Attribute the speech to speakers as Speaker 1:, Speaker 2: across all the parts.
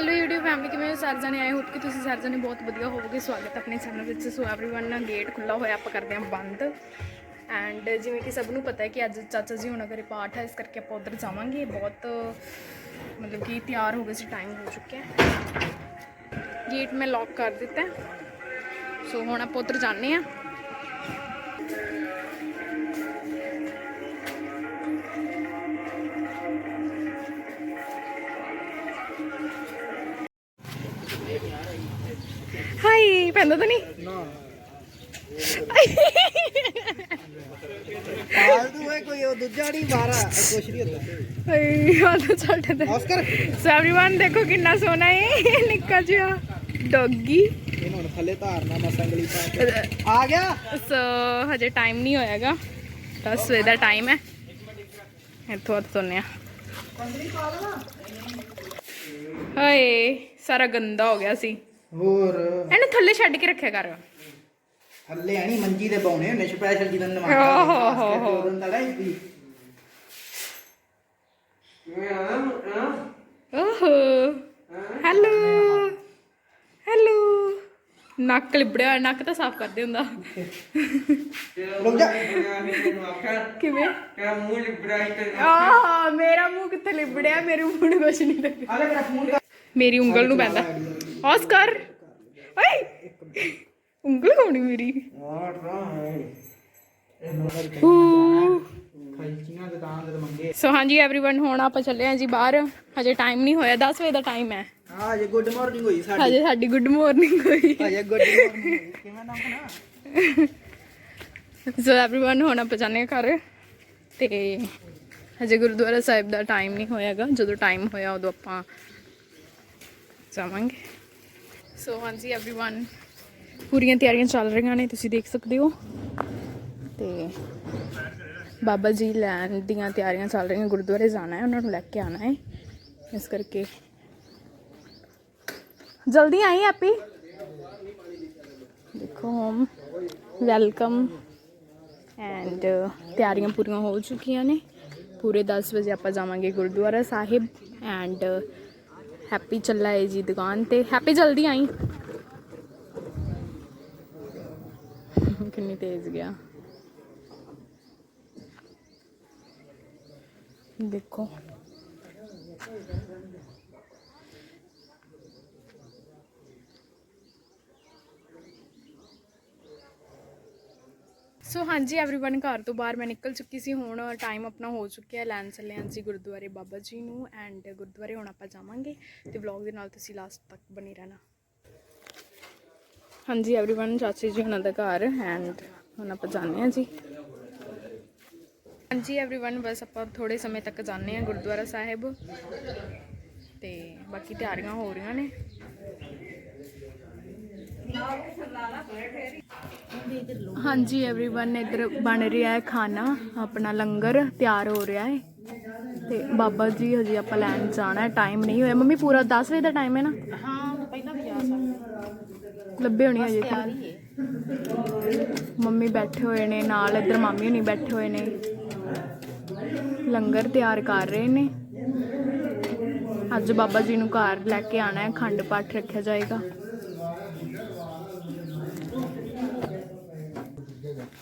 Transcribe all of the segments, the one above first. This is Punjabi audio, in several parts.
Speaker 1: ਹੈਲੋ YouTube ਫੈਮਿਲੀ ਕਿਵੇਂ ਹੋ ਸਾਰੇ ਜਣੇ ਆਏ ਹੋਪ ਕਿ ਤੁਸੀਂ ਸਾਰੇ ਜਣੇ ਬਹੁਤ ਵਧੀਆ ਹੋਵੋਗੇ ਸਵਾਗਤ ਹੈ ਆਪਣੇ ਚੈਨਲ ਵਿੱਚ ਸੋ एवरीवन ਗੇਟ ਖੁੱਲਾ ਹੋਇਆ ਆਪਾਂ ਕਰਦੇ ਹਾਂ ਬੰਦ ਐਂਡ ਜਿਵੇਂ ਕਿ ਸਭ ਨੂੰ ਪਤਾ ਹੈ ਕਿ ਅੱਜ ਚਾਚਾ ਜੀ ਹੋਣਾ ਘਰੇ ਪਾਠ ਹੈ ਇਸ ਕਰਕੇ ਆਪਾਂ ਉਧਰ ਜਾਵਾਂਗੇ ਬਹੁਤ ਮਤਲਬ ਕਿ ਤਿਆਰ ਹੋ ਗਏ ਸੀ ਟਾਈਮ ਹੋ ਚੁੱਕਿਆ ਹੈ ਗੇਟ ਮੈਂ ਲੌਕ ਕਰ ਦਿੱਤਾ ਹੈ। ਸੋ ਹੁਣ ਆਪਾਂ ਉਧਰ ਜਾਂਦੇ ਹਾਂ ਪੈਂਦਾ ਤਾਂ ਨਹੀਂ
Speaker 2: ਨਾ ਫਾਲਤੂ ਹੈ ਕੋਈ ਉਹ ਦੂਜਾ ਨਹੀਂ ਮਾਰਾ ਕੁਛ ਨਹੀਂ ਹੁੰਦਾ
Speaker 1: ਹਾਈ ਆ ਤਾਂ ਛੱਡ ਦੇ
Speaker 2: ਆਸਕਰ
Speaker 1: ਸੋ एवरीवन ਦੇਖੋ ਕਿੰਨਾ ਸੋਹਣਾ ਹੈ ਨਿੱਕਾ ਜਿਹਾ ਡੌਗੀ
Speaker 2: ਇਹਨੂੰ ਹੁਣ ਥੱਲੇ ਧਾਰਨਾ ਮਸੰਗਲੀ ਪਾ ਕੇ ਆ ਗਿਆ
Speaker 1: ਸੋ ਹਜੇ ਟਾਈਮ ਨਹੀਂ ਹੋਇਆਗਾ 10 ਵਜੇ ਦਾ ਟਾਈਮ ਹੈ ਇੱਥੋਂ ਹੱਥ ਧੋਨੇ ਆ ਹਾਏ ਸਾਰਾ ਗੰਦਾ ਹੋ ਗਿਆ ਸੀ
Speaker 2: ਹੋਰ।
Speaker 1: ਇਹਨੂੰ ਥੱਲੇ ਛੱਡ ਕੇ ਰੱਖਿਆ ਕਰ।
Speaker 2: ਥੱਲੇ ਆਣੀ ਮੰਜੀ ਦੇ ਪਾਉਣੇ ਹੁੰਦੇ ਸਪੈਸ਼ਲ ਜਦੋਂ
Speaker 1: ਓਹ ਹੋ
Speaker 2: ਨਵਾਂ
Speaker 1: ਹੋ ਹੋ।
Speaker 2: ਉਦੋਂ ਦਾ ਲਾਈ
Speaker 1: ਓਹੋ। ਹੈਲੋ। ਹੈਲੋ। ਨੱਕ ਲਿਬੜਿਆ ਹੋਇਆ, ਨੱਕ ਤਾਂ ਸਾਫ਼ ਕਰਦੇ ਹੁੰਦਾ।
Speaker 2: ਰੁਕ ਜਾ।
Speaker 1: ਕਿਵੇਂ? ਆਹ ਮੇਰਾ ਮੂੰਹ ਕਿੱਥੇ ਲਿਬੜਿਆ ਮੇਰੇ ਮੂੰਹ ਨੂੰ ਕੁਛ ਨਹੀਂ ਲੱਗਾ
Speaker 2: ਫੋਨ
Speaker 1: ਮੇਰੀ ਉਂਗਲ ਨੂੰ ਪੈਂਦਾ। ਆਸਕਰ ਓਏ ਉਂਗਲ ਕੋਣੀ ਮੇਰੀ
Speaker 2: ਖਲਚੀਆਂ ਦੇ ਤਾਂ ਦੇ ਮੰਗੇ
Speaker 1: ਸੋ ਹਾਂਜੀ एवरीवन ਹੁਣ ਆਪਾਂ ਚੱਲੇ ਹਾਂ ਜੀ ਬਾਹਰ ਹਜੇ ਟਾਈਮ ਨਹੀਂ ਹੋਇਆ 10 ਵਜੇ ਦਾ ਟਾਈਮ ਹੈ
Speaker 2: ਹਾਂ ਜੇ ਗੁੱਡ ਮਾਰਨਿੰਗ ਹੋਈ ਸਾਡੀ
Speaker 1: ਹਜੇ ਸਾਡੀ ਗੁੱਡ ਮਾਰਨਿੰਗ ਹੋਈ
Speaker 2: ਹਜੇ ਗੁੱਡ ਮਾਰਨਿੰਗ ਕਿਵੇਂ ਨਾਮ ਬਣਾ
Speaker 1: ਸੋ एवरीवन ਹੁਣ ਆਪਾਂ ਜਾਂਦੇ ਹਾਂ ਘਰ ਤੇ ਹਜੇ ਗੁਰਦੁਆਰਾ ਸਾਹਿਬ ਦਾ ਟਾਈਮ ਨਹੀਂ ਹੋਇਆਗਾ ਜਦੋਂ ਟਾਈਮ ਹੋਇਆ ਉਦੋਂ ਆਪਾਂ ਜਾਵਾਂਗੇ ਸੋ ਹਾਂਜੀ एवरीवन ਪੂਰੀਆਂ ਤਿਆਰੀਆਂ ਚੱਲ ਰਹੀਆਂ ਨੇ ਤੁਸੀਂ ਦੇਖ ਸਕਦੇ ਹੋ ਤੇ ਬਾਬਾ ਜੀ ਲੈਣ ਦੀਆਂ ਤਿਆਰੀਆਂ ਚੱਲ ਰਹੀਆਂ ਗੁਰਦੁਆਰੇ ਜਾਣਾ ਹੈ ਉਹਨਾਂ ਨੂੰ ਲੈ ਕੇ ਆਣਾ ਹੈ ਇਸ ਕਰਕੇ ਜਲਦੀ ਆਈ ਆਪੀ ਦੇਖੋ ਹੋਮ ਵੈਲਕਮ ਐਂਡ ਤਿਆਰੀਆਂ ਪੂਰੀਆਂ ਹੋ ਚੁੱਕੀਆਂ ਨੇ ਪੂਰੇ 10 ਵਜੇ ਆਪਾਂ ਜਾਵਾਂਗੇ ਗੁਰਦੁਆਰਾ ਸਾਹਿਬ ਐਂਡ ਹੈਪੀ ਚੱਲਾ ਹੈ ਜੀ ਦੁਕਾਨ ਤੇ। ਹੈਪੀ ਜਲਦੀ ਆਈ। ਕਿੰਨੀ ਤੇਜ਼ ਗਿਆ। ਦੇਖੋ। ਸੋ ਹਾਂਜੀ एवरीवन ਘਰ ਤੋਂ ਬਾਹਰ ਮੈਂ ਨਿਕਲ ਚੁੱਕੀ ਸੀ ਹੁਣ ਟਾਈਮ ਆਪਣਾ ਹੋ ਚੁੱਕਿਆ ਲੈਣ ਚੱਲੇ ਹਾਂ ਜੀ ਗੁਰਦੁਆਰੇ ਬਾਬਾ ਜੀ ਨੂੰ ਐਂਡ ਗੁਰਦੁਆਰੇ ਹੁਣ ਆਪਾਂ ਜਾਵਾਂਗੇ ਤੇ ਵਲੌਗ ਦੇ ਨਾਲ ਤੁਸੀਂ ਲਾਸਟ ਤੱਕ ਬਣੇ ਰਹਿਣਾ ਹਾਂਜੀ एवरीवन ਚਾਚੀ ਜੀ ਉਹਨਾਂ ਦਾ ਘਰ ਐਂਡ ਹੁਣ ਆਪਾਂ ਜਾਂਦੇ ਹਾਂ ਜੀ ਹਾਂਜੀ एवरीवन ਬਸ ਆਪਾਂ ਥੋੜੇ ਸਮੇਂ ਤੱਕ ਜਾਂਦੇ ਹਾਂ ਗੁਰਦੁਆਰਾ ਸਾਹਿਬ ਤੇ ਬਾਕੀ ਤਿਆਰੀਆਂ ਹੋ ਰਹੀਆਂ ਨੇ ਹਾਂਜੀ एवरीवन ਇੱਧਰ ਬਣ ਰਿਹਾ ਹੈ ਖਾਣਾ ਆਪਣਾ ਲੰਗਰ ਤਿਆਰ ਹੋ ਰਿਹਾ ਹੈ ਤੇ ਬਾਬਾ ਜੀ ਹਜੇ ਆਪਾਂ ਲੈਣ ਜਾਣਾ ਹੈ ਟਾਈਮ ਨਹੀਂ ਹੋਇਆ ਮੰਮੀ ਪੂਰਾ 10 ਵਜੇ ਦਾ ਟਾਈਮ ਹੈ ਨਾ
Speaker 3: ਹਾਂ ਪਹਿਲਾਂ ਵੀ ਜਾ ਸਕਦੇ
Speaker 1: ਲੱਭੇ ਹੋਣੀ ਹਜੇ
Speaker 3: ਤਿਆਰ ਹੀ ਹੈ
Speaker 1: ਮੰਮੀ ਬੈਠੇ ਹੋਏ ਨੇ ਨਾਲ ਇੱਧਰ ਮਾਮੀ ਹੁਣੀ ਬੈਠੇ ਹੋਏ ਨੇ ਲੰਗਰ ਤਿਆਰ ਕਰ ਰਹੇ ਨੇ ਅੱਜ ਬਾਬਾ ਜੀ ਨੂੰ ਘਰ ਲੈ ਕੇ ਆਣਾ ਹੈ ਖੰਡ ਪਾਠ ਰੱਖਿਆ ਜਾਏਗਾ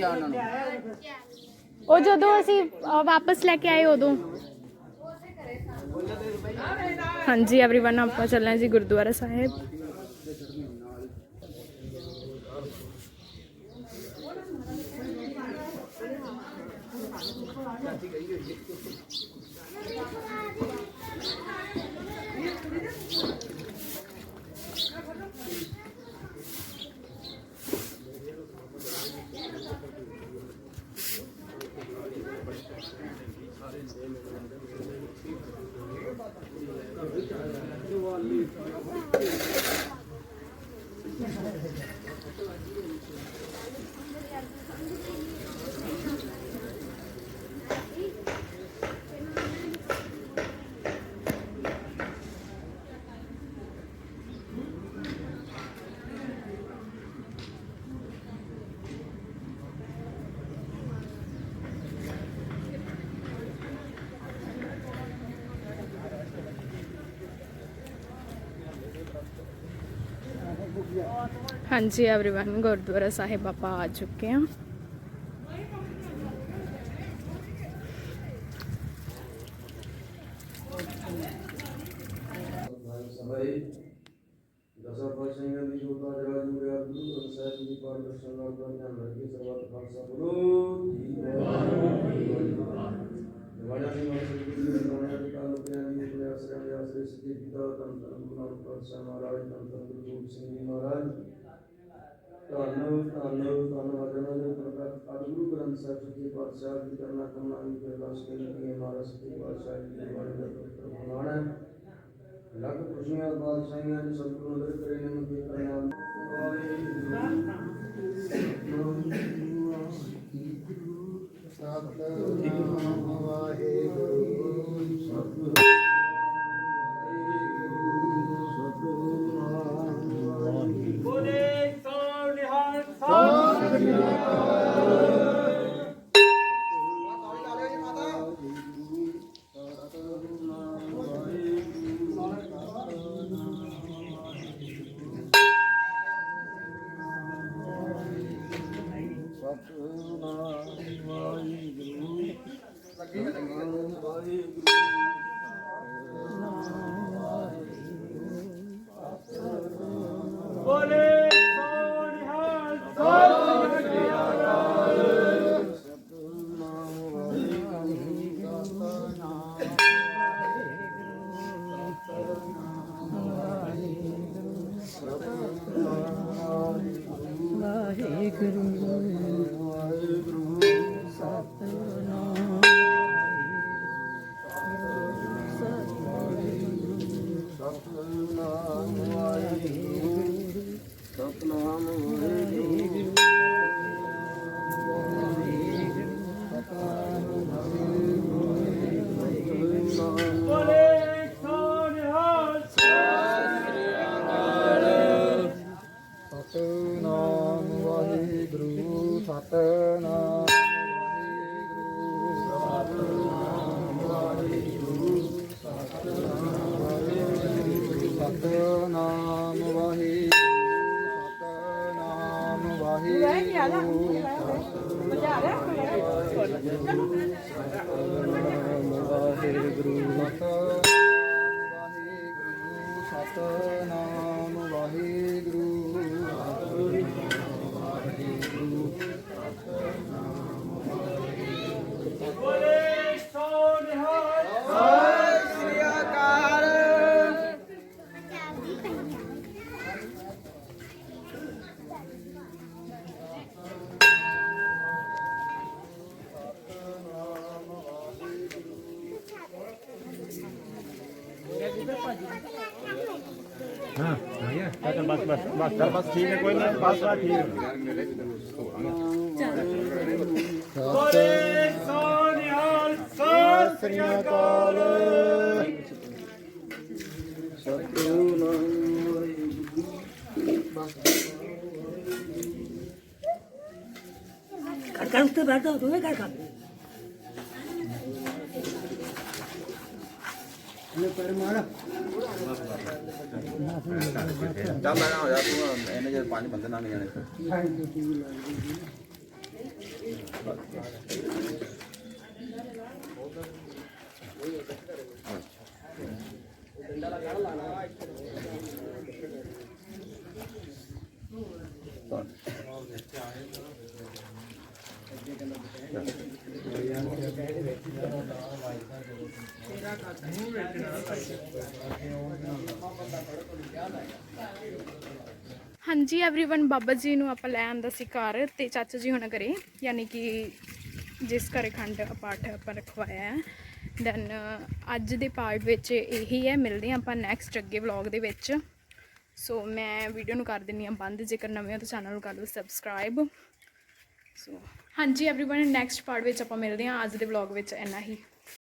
Speaker 4: ਭੇਜਿਆ ਉਹਨਾਂ ਨੂੰ
Speaker 1: ਉਹ ਜਦੋਂ ਅਸੀਂ ਅ, ਵਾਪਸ ਲੈ ਕੇ ਆਏ ਉਦੋਂ ਹਾਂਜੀ एवरीवन ਆਪਾਂ ਚੱਲੇ ਹਾਂ ਜੀ ਗੁਰਦੁਆਰਾ ਸਾਹਿਬ すみません。ਹਾਂਜੀ एवरीवन ਗੁਰਦੁਆਰਾ ਸਾਹਿਬ ਆਪਾਂ ਆ ਚੁੱਕੇ ਹਾਂ
Speaker 5: ਸਭਾਈ ਦਸਾਂ ਪਾਤਸ਼ਾਹਾਂ ਦੀ ਜੋਤਾ ਜਗਾ ਜੁੜਿਆ ਗੁਰੂ ਗ੍ਰੰਥ ਸਾਹਿਬ ਜੀ ਦੀ ਪਾਠ ਦਰਸ਼ਨ ਨਾਲ ਦਾ ਧਿਆਨ ਰੱਖੀ ਸਰਬੱਤ ਖਾਲਸਾ ਬੋਲੋ ਜੀ ਵਾਜਾ ਸਿੰਘ ਵਾਲੇ ਸਤਿਗੁਰੂ ਜੀ ਦੇ ਨਾਮ ਦੇ ਕਾਲ ਉਪਿਆ ਜੀ ਦੇ ਆਸਰੇ ਦੇ ਆਸਰੇ ਸੱਚੇ ਪਿਤਾ ਤਨ ਤਨ ਗੁਰੂ ਨਾਨਕ ਪਾਤਸ਼ਾਹ ਮਹਾਰਾਜ ਤਨ ਤਨ ਗੁਰੂ ਗੋਬਿੰਦ ਸਿੰਘ ਜੀ ਮਹਾਰਾਜ ਧੰਨ ਧੰਨ ਧੰਨ ਵਜਨਾ ਦੇ ਪ੍ਰਕਾਸ਼ ਅਜ ਗੁਰੂ ਗ੍ਰੰਥ ਸਾਹਿਬ ਸੱਚੇ ਪਾਤਸ਼ਾਹ ਜੀ ਕਰਨਾ ਕਰਨਾ ਦੀ ਪ੍ਰਕਾਸ਼ ਕਿ ਮਹਾਰਾਜ ਸੱਚੇ ਪਾਤਸ਼ਾਹ ਜੀ ਦੇ ਬਾਰੇ ਦਾ ਹੈ। ਲੱਖ ਖੁਸ਼ੀਆਂ ਬਾਦਸ਼ਾਹੀਆਂ ਦੇ ਸਤਿਗੁਰੂ ਨਦਰ ਕਰੇ ਨੇ ਮੁਕੇ ਪ੍ਰਣਾਮ
Speaker 4: ਵਾਹਿਗੁਰੂ। ਸਤਨਾਮ ਸਤਨਾਮ ਵਾਹਿਗੁਰੂ।
Speaker 6: ਬਸ ਬਸ ਬਸ, ਚੱਲ ਬਸ ਠੀਕ ਹੈ, ਕੋਈ ਨਾ, ਬਸ ਬਸ ਠੀਕ ਹੈ।
Speaker 4: ਸਤਿ ਸ੍ਰੀ ਅਕਾਲ।
Speaker 7: ਕਰ ਉੱਤੇ ਬੈਠਾ ਤੂੰ ਵੀ ਕਰ ਕਰ
Speaker 6: ਚੱਲ ਲੈਣਾ ਹੋ ਜਾ ਤੂੰ ਇਹਨੇ ਜੇ ਪੰਜ ਬੰਦੇ ਨਾਲ ਨਹੀਂ ਜਾਣੇ।
Speaker 1: ਹਾਂਜੀ एवरीवन ਬਾਬਾ ਜੀ ਨੂੰ ਆਪਾਂ ਲੈ ਆਂਦਾ ਸੀ ਘਰ ਤੇ ਚਾਚਾ ਜੀ ਹੁਣ ਕਰੇ ਯਾਨੀ ਕਿ ਜਿਸ ਘਰੇ ਖੰਡ ਪਾਠ ਆਪਾਂ ਰਖਵਾਇਆ ਹੈ। ਦੈਨ ਅੱਜ ਦੇ ਪਾਰਟ ਵਿੱਚ ਇਹੀ ਹੈ, ਮਿਲਦੇ ਆਪਾਂ ਨੈਕਸਟ ਅੱਗੇ ਵਲੌਗ ਦੇ ਵਿੱਚ। ਸੋ ਮੈਂ ਵੀਡੀਓ ਨੂੰ ਕਰ ਦਿੰਨੀ ਆ ਬੰਦ, ਜੇਕਰ ਨਵੇਂ ਹੋ ਤਾਂ ਚੈਨਲ ਨੂੰ ਕਰ ਲਓ ਸਬਸਕ੍ਰਾਈਬ ਸੋ ਹਾਂਜੀ एवरीवन ਨੈਕਸਟ ਪਾਰਟ ਵਿੱਚ ਆਪਾਂ ਮਿਲਦੇ ਹਾਂ। ਅੱਜ ਦੇ ਵਲੌਗ ਵਿੱਚ ਇੰਨਾ ਹੀ।